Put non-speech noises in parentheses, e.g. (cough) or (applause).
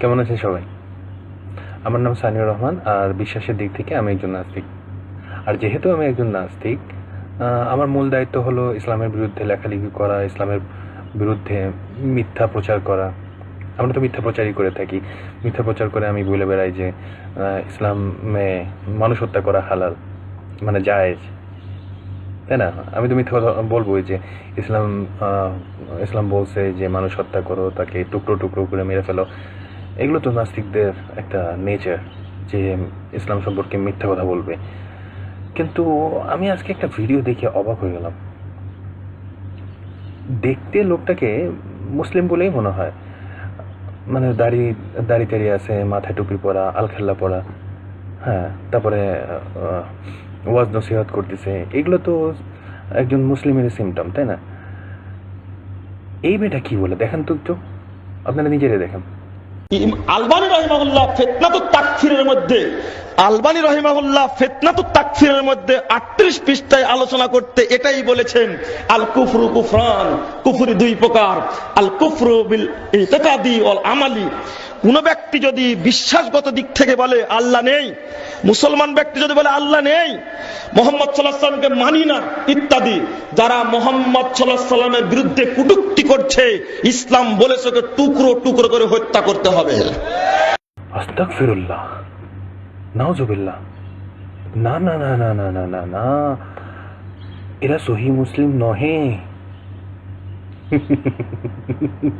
কেমন আছেন সবাই? আমার নাম সানিউর রহমান, আর বিশ্বাসের দিক থেকে আমি একজন নাস্তিক। আর যেহেতু আমি একজন নাস্তিক আমার মূল দায়িত্ব হলো ইসলামের বিরুদ্ধে লেখালেখি করা, ইসলামের বিরুদ্ধে মিথ্যা প্রচার করা। আমরা তো মিথ্যা প্রচারই করে থাকি। মিথ্যা প্রচার করে আমি বলে বেড়াই যে ইসলামে মানুষ হত্যা করা হালাল মানে জায়েজ। তাই না? আমি তো মিথ্যা কথা যে, ইসলাম ইসলাম বলছে যে, মানুষ হত্যা করো, তাকে টুকরো টুকরো করে মেরে ফেলো। এগুলো তো নাস্তিকদের একটা নেচার যে ইসলাম সম্পর্কে মিথ্যা কথা বলবে। কিন্তু আমি আজকে একটা ভিডিও দেখে অবাক হয়ে গেলাম। দেখতে লোকটাকে মুসলিম বলেই মনে হয়। মানে দাড়ি দাড়ি টাড়ি আছে, মাথায় টুপি পরা, আলখেল্লা পরা হ্যাঁ তারপরে ওয়াজ নসিহত করতেছে। এগুলো তো একজন মুসলিমের সিমটম তাই না? এই মেয়েটা কি বলে? দেখেন তো একটু। আপনারা নিজেরাই দেখেন। আলবানী রহিমাহুল্লাহ ফেতনাতু তাকফিরের মধ্যে, আলবানী রহিমাহুল্লাহ ফেতনাতু তাকফিরের মধ্যে আটত্রিশ পৃষ্ঠায় আলোচনা করতে এটাই বলেছেন, আল কুফরু কুফরান, কুফরি দুই প্রকার। আল কুফরু বিল আমালি। কোন ব্যক্তি যদি বিশ্বাসগত দিক থেকে বলে, আল্লাহ নেই, মুসলমান ব্যক্তি যদি বলে, আল্লাহ নেই মোহাম্মদ সাল্লাহ সাল্লামকে মানি না, ইত্যাদি। যারা মোহাম্মদ সাল্লাহ সাল্লামের বিরুদ্ধে কুটুক্তি করছে, ইসলাম বলেছে টুকরো টুকরো করে হত্যা করতে হবে। আস্তাগফিরুল্লাহ। নাউজুবিল্লাহ। না না না না না না না না। এরা সহি মুসলিম নহে। (laughs)